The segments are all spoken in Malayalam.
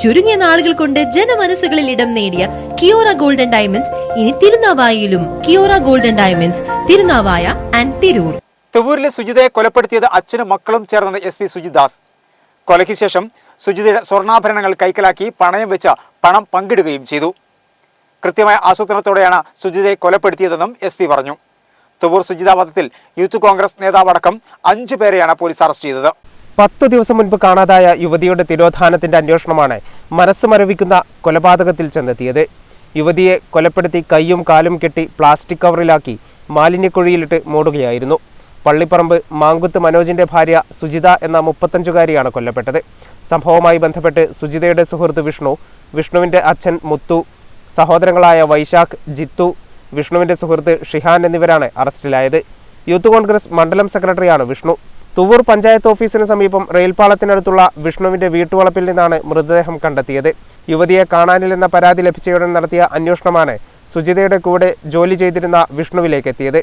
ചുരുങ്ങിയ നാളുകൾ കൊണ്ട് ജനമനസ്സുകളിൽ ഇടം നേടിയ കിയോറ ഗോൾഡൻ ഡയമണ്ട്സ് ഇനി തിരുനാവായയിലും Kiora golden diamonds Thirunavaya and Tirur. തുവൂരിലെ സുജിതയെ കൊലപ്പെടുത്തിയത് അച്ഛനും മക്കളും ചേർന്ന എസ് പി സുജിദാസ്. കൊലയ്ക്ക് ശേഷം സുജിതയുടെ സ്വർണാഭരണങ്ങൾ കൈക്കലാക്കി പണയം വെച്ച പണം പങ്കിടുകയും ചെയ്തു. കൃത്യമായ ആസൂത്രണത്തോടെയാണ് സുജിതയെ കൊലപ്പെടുത്തിയതെന്നും എസ് പി പറഞ്ഞു. തുവൂർ സുജിത വധത്തിൽ യൂത്ത് കോൺഗ്രസ് നേതാവടക്കം അഞ്ചു പേരെയാണ് പോലീസ് അറസ്റ്റ് ചെയ്തത്. പത്തു ദിവസം മുൻപ് കാണാതായ യുവതിയുടെ തിരോധാനത്തിന്റെ അന്വേഷണമാണ് മനസ്സ് മരവിക്കുന്ന കൊലപാതകത്തിൽ ചെന്നെത്തിയത്. യുവതിയെ കൊലപ്പെടുത്തി കൈയും കാലും കെട്ടി പ്ലാസ്റ്റിക് കവറിലാക്കി മാലിന്യക്കുഴിയിലിട്ട് മൂടുകയായിരുന്നു. പള്ളിപ്പറമ്പ് മാങ്കുത്ത് മനോജിന്റെ ഭാര്യ സുജിത എന്ന മുപ്പത്തഞ്ചുകാരിയാണ് കൊല്ലപ്പെട്ടത്. സംഭവവുമായി ബന്ധപ്പെട്ട് സുജിതയുടെ സുഹൃത്ത് വിഷ്ണു വിഷ്ണുവിന്റെ അച്ഛൻ മുത്തു സഹോദരങ്ങളായ വൈശാഖ് ജിത്തു വിഷ്ണുവിന്റെ സുഹൃത്ത് ഷിഹാൻ എന്നിവരാണ് അറസ്റ്റിലായത്. യൂത്ത് കോൺഗ്രസ് മണ്ഡലം സെക്രട്ടറിയാണ് വിഷ്ണു. തുവൂർ പഞ്ചായത്ത് ഓഫീസിന് സമീപം റെയിൽപാളത്തിനടുത്തുള്ള വിഷ്ണുവിന്റെ വീട്ടുവളപ്പിൽ നിന്നാണ് മൃതദേഹം കണ്ടെത്തിയത്. യുവതിയെ കാണാനില്ലെന്ന പരാതി ലഭിച്ചയുടൻ നടത്തിയ അന്വേഷണമാണ് സുജിതയുടെ കൂടെ ജോലി ചെയ്തിരുന്ന വിഷ്ണുവിലേക്ക് എത്തിയത്.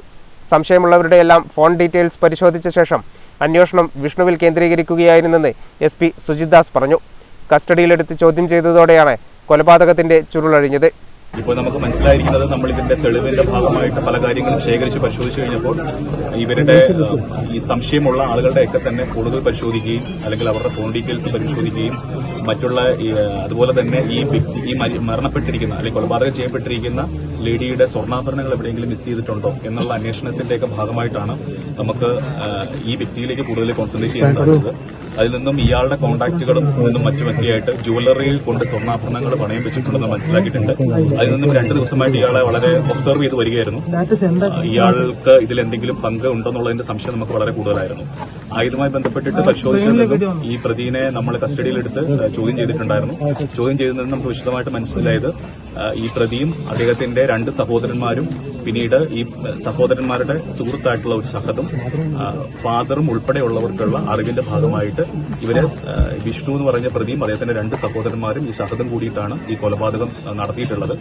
സംശയമുള്ളവരുടെയെല്ലാം ഫോൺ ഡീറ്റെയിൽസ് പരിശോധിച്ച ശേഷം അന്വേഷണം വിഷ്ണുവിൽ കേന്ദ്രീകരിക്കുകയായിരുന്നെന്ന് എസ് പി സുജിത് ദാസ് പറഞ്ഞു. കസ്റ്റഡിയിലെടുത്ത് ചോദ്യം ചെയ്തതോടെയാണ് കൊലപാതകത്തിന്റെ ചുരുളഴിഞ്ഞത്. ഇപ്പോൾ നമുക്ക് മനസ്സിലായിരിക്കുന്നത് നമ്മൾ ഇതിന്റെ തെളിവിന്റെ ഭാഗമായിട്ട് പല കാര്യങ്ങളും ശേഖരിച്ച് പരിശോധിച്ചു കഴിഞ്ഞപ്പോൾ ഇവരുടെ ഈ സംശയമുള്ള ആളുകളുടെയൊക്കെ തന്നെ കൂടുതൽ പരിശോധിക്കുകയും അല്ലെങ്കിൽ അവരുടെ ഫോൺ ഡീറ്റെയിൽസ് പരിശോധിക്കുകയും മറ്റുള്ള അതുപോലെ തന്നെ ഈ വ്യക്തി ഈ മരി- മരണപ്പെട്ടിരിക്കുന്ന അല്ലെങ്കിൽ കൊലപാതകം ചെയ്യപ്പെട്ടിരിക്കുന്ന ലേഡിയുടെ സ്വർണാഭരണങ്ങൾ എവിടെയെങ്കിലും മിസ് ചെയ്തിട്ടുണ്ടോ എന്നുള്ള അന്വേഷണത്തിന്റെയൊക്കെ ഭാഗമായിട്ടാണ് നമുക്ക് ഈ വ്യക്തിയിലേക്ക് കൂടുതൽ കോൺസെൻട്രേറ്റ് ചെയ്യാൻ സാധിച്ചത്. അതിൽ നിന്നും ഇയാളുടെ കോൺടാക്റ്റുകളും നിന്നും മറ്റു വ്യക്തിയായിട്ട് ജുവലറിയിൽ കൊണ്ട് സ്വർണാഭരണങ്ങൾ പണയം വെച്ചിട്ടുണ്ടെന്ന് മനസ്സിലാക്കിയിട്ടുണ്ട്. അതിൽ നിന്നും രണ്ട് ദിവസമായിട്ട് ഇയാളെ വളരെ ഒബ്സർവ് ചെയ്ത് വരികയായിരുന്നു. ഇയാൾക്ക് ഇതിൽ എന്തെങ്കിലും പങ്ക് ഉണ്ടെന്നുള്ളതിന്റെ സംശയം നമുക്ക് വളരെ കൂടുതലായിരുന്നു. ആയുധമായി ബന്ധപ്പെട്ടിട്ട് പരിശോധിച്ചതിലും ഈ പ്രതിനെ നമ്മൾ കസ്റ്റഡിയിലെടുത്ത് ചോദ്യം ചെയ്തിട്ടുണ്ടായിരുന്നു. ചോദ്യം ചെയ്തതിൽ നമുക്ക് വിശദമായിട്ട് മനസ്സിലായത് ഈ പ്രതിയും അദ്ദേഹത്തിന്റെ രണ്ട് സഹോദരന്മാരും പിന്നീട് ഈ സഹോദരന്മാരുടെ സുഹൃത്തായിട്ടുള്ള ഒരു സഹതും ഫാദറും ഉൾപ്പെടെയുള്ളവർക്കുള്ള അറിവിന്റെ ഭാഗമായിട്ട് ഇവർ വിഷ്ണു എന്ന് പറഞ്ഞ പ്രതിയും അദ്ദേഹത്തിന്റെ രണ്ട് സഹോദരന്മാരും ഈ സഹതും കൂടിയിട്ടാണ് ഈ കൊലപാതകം നടത്തിയിട്ടുള്ളത്.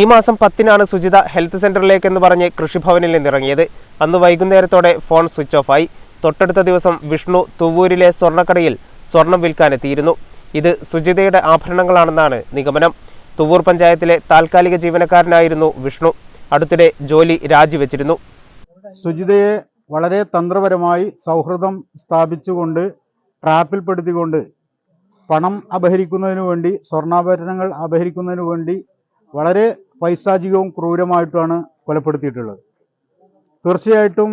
ഈ മാസം പത്തിനാണ് സുജിത ഹെൽത്ത് സെന്ററിലേക്ക് എന്ന് പറഞ്ഞ് കൃഷിഭവനിൽ നിന്നിറങ്ങിയത്. അന്ന് വൈകുന്നേരത്തോടെ ഫോൺ സ്വിച്ച് ഓഫ് ആയി. തൊട്ടടുത്ത ദിവസം വിഷ്ണു തുവൂരിലെ സ്വർണക്കടയിൽ സ്വർണം വിൽക്കാനെത്തിയിരുന്നു. ഇത് സുജിതയുടെ ആഭരണങ്ങളാണെന്നാണ് നിഗമനം. തുവൂർ പഞ്ചായത്തിലെ താൽക്കാലിക ജീവനക്കാരനായിരുന്നു വിഷ്ണു. അടുത്തിടെ ജോലി രാജിവെച്ചിരുന്നു. സുജിതയെ വളരെ തന്ത്രപരമായി സൗഹൃദം സ്ഥാപിച്ചുകൊണ്ട് ട്രാപ്പിൽപ്പെടുത്തിക്കൊണ്ട് പണം അപഹരിക്കുന്നതിനു വേണ്ടി സ്വർണാഭരണങ്ങൾ അപഹരിക്കുന്നതിനു വേണ്ടി വളരെ പൈശാചികവും ക്രൂരമായിട്ടാണ് കൊലപ്പെടുത്തിയിട്ടുള്ളത്. തീർച്ചയായിട്ടും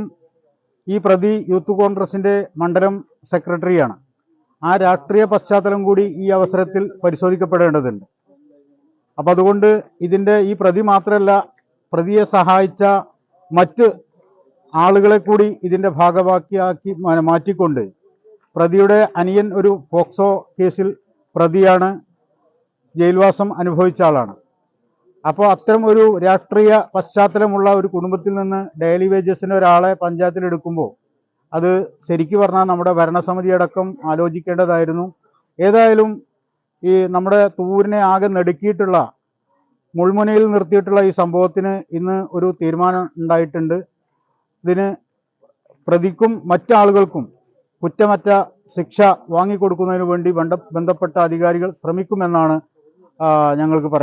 ഈ പ്രതി യൂത്ത് കോൺഗ്രസിന്റെ മണ്ഡലം സെക്രട്ടറിയാണ്. ആ രാഷ്ട്രീയ പശ്ചാത്തലം കൂടി ഈ അവസരത്തിൽ പരിശോധിക്കപ്പെടേണ്ടതുണ്ട്. അപ്പം അതുകൊണ്ട് ഇതിന്റെ ഈ പ്രതി മാത്രമല്ല പ്രതിയെ സഹായിച്ച മറ്റ് ആളുകളെ കൂടി ഇതിന്റെ ഭാഗവാക്കിയാക്കി മാറ്റിക്കൊണ്ട് പ്രതിയുടെ അനിയൻ ഒരു പോക്സോ കേസിൽ പ്രതിയാണ് ജയിൽവാസം അനുഭവിച്ച ആളാണ്. അപ്പോൾ അത്തരം ഒരു രാഷ്ട്രീയ പശ്ചാത്തലമുള്ള ഒരു കുടുംബത്തിൽ നിന്ന് ഡെയിലി വേജസിന് ഒരാളെ പഞ്ചായത്തിൽ എടുക്കുമ്പോൾ അത് ശരിക്കു പറഞ്ഞാൽ നമ്മുടെ ഭരണസമിതി അടക്കം ആലോചിക്കേണ്ടതായിരുന്നു. ഏതായാലും ഈ നമ്മുടെ തൂരിനെ ആകെ നെടുക്കിയിട്ടുള്ള മുൾമുനയിൽ നിർത്തിയിട്ടുള്ള ഈ സംഭവത്തിന് ഇന്ന് ഒരു തീരുമാനം ഉണ്ടായിട്ടുണ്ട്. ഇതിന് പ്രതിക്കും മറ്റാളുകൾക്കും കുറ്റമറ്റ ശിക്ഷ വാങ്ങിക്കൊടുക്കുന്നതിന് വേണ്ടി ബന്ധപ്പെട്ട അധികാരികൾ ശ്രമിക്കുമെന്നാണ് ഞങ്ങൾക്ക് പറയാൻ